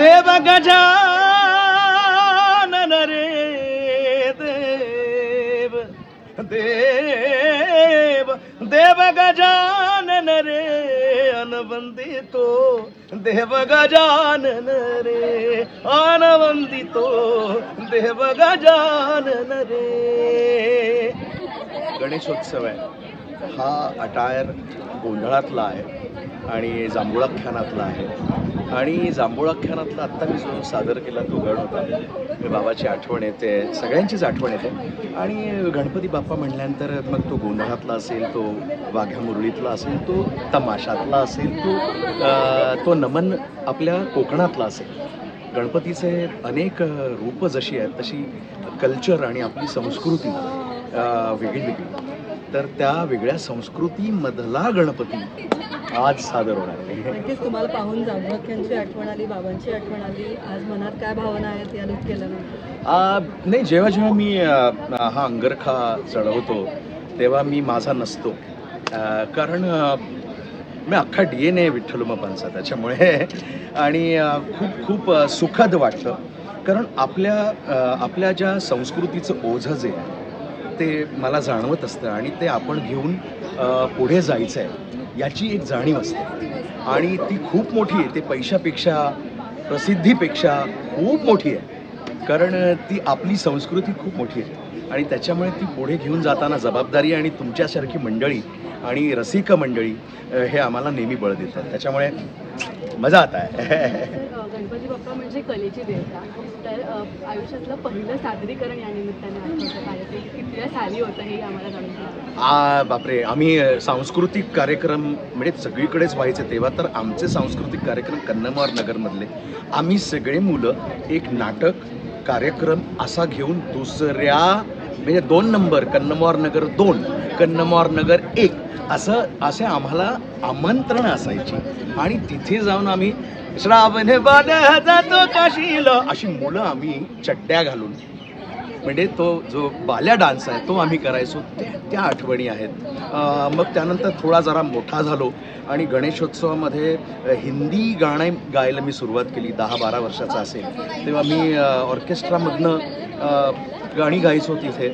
देव गजानन रे देव। देव देव गजानन रे अनवंदितो। देव गजानन रे अनवंदितो। देव गजानन रे। गणेशोत्सव आहे. हा अटायर गोंधळातला आहे आणि जांभुळाख्यानातला आहे. आणि जांभूळाख्यानातला आत्ता मी जो सादर केला तो गण होता. मी बाबाची आठवण येते सगळ्यांचीच आठवण येते. आणि गणपती बाप्पा म्हणल्यानंतर मग तो गोंधळातला असेल तो वाघ्या मुरळीतला असेल तो तमाशातला असेल तो तो नमन आपल्या कोकणातला असेल. गणपतीचे अनेक रूपं जशी आहेत तशी कल्चर आणि आपली संस्कृती वेगळी वेगळी. तर त्या वेगळ्या संस्कृतीमधला गणपती आज सादर होणार आहे. नक्कीच तुम्हाला पाहून जांभळख्यांची आठवण आली बाबांची आठवण आली. आज मनात काय भावना आहेत या लूक केल्यानंतर नाही जेव्हा जेव्हा मी हा अंगरखा चढवतो तेव्हा मी माझा नसतो. कारण मी अख्खा डी एन ए विठ्ठलुमापांचा त्याच्यामुळे. आणि खूप खूप सुखद वाटतं. कारण आपल्या आपल्या ज्या संस्कृतीचं ओझं जे आहे ते मला जाणवत असतं आणि ते आपण घेऊन पुढे जायचं आहे याची एक जाणीव असते. आणि ती खूप मोठी आहे. ते पैशापेक्षा प्रसिद्धीपेक्षा खूप मोठी आहे. कारण ती आपली संस्कृती खूप मोठी आहे. आणि त्याच्यामुळे ती पुढे घेऊन जाताना जबाबदारी आणि तुमच्यासारखी मंडळी आणि रसिक मंडळी हे आम्हाला नेहमी बळ देतात. त्याच्यामुळे मजा आता आहे. गणपती बाप्पा म्हणजे कलेची देवता. तर अ, आयुष्यातलं पहिलं सादरीकरण या निमित्ताने साली होतं हे आम्हाला बापरे. आम्ही सांस्कृतिक कार्यक्रम म्हणजे सगळीकडेच व्हायचे तेव्हा तर आमचे सांस्कृतिक कार्यक्रम कन्नमार नगरमधले. आम्ही सगळे मुलं एक नाटक कार्यक्रम असा घेऊन दुसऱ्या म्हणजे दोन नंबर कन्नमवार नगर दोन कन्नमवार नगर एक. असं असे आम्हाला आमंत्रण असायची. आणि तिथे जाऊन आम्ही श्रावण जातो काशीला. अशी मुलं आम्ही चड्ड्या घालून म्हणजे तो जो बाल्या डान्स आहे तो आम्ही करायचो. त्या त्या आठवणी आहेत. मग त्यानंतर थोडा जरा मोठा झालो. आणि गणेशोत्सवामध्ये हिंदी गाणे गायला मी सुरुवात केली दहा बारा वर्षाचा असेल. तेव्हा मी ऑर्केस्ट्रामधनं गाणी गायचो तिथे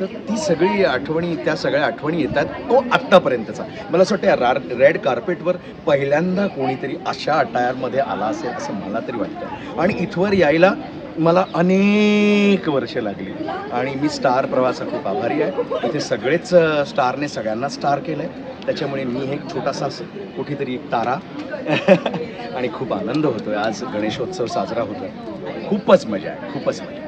तर ती सगळी आठवणी त्या सगळ्या आठवणी येतात तो आत्तापर्यंतचा. मला असं वाटतं रा रेड कार्पेटवर पहिल्यांदा कोणीतरी अशा अटायरमध्ये आला असेल असं मला तरी वाटतं. आणि इथवर यायला मला अनेक वर्ष लागली. आणि मी स्टार प्रवासा खूप आभारी आहे. इथे सगळेच स्टारने सगळ्यांना स्टार केलं आहे त्याच्यामुळे मी एक छोटासा कुठेतरी एक तारा आणि खूप आनंद होतोय. आज गणेशोत्सव साजरा होतोय. खूपच मजा आहे. खूपच मजा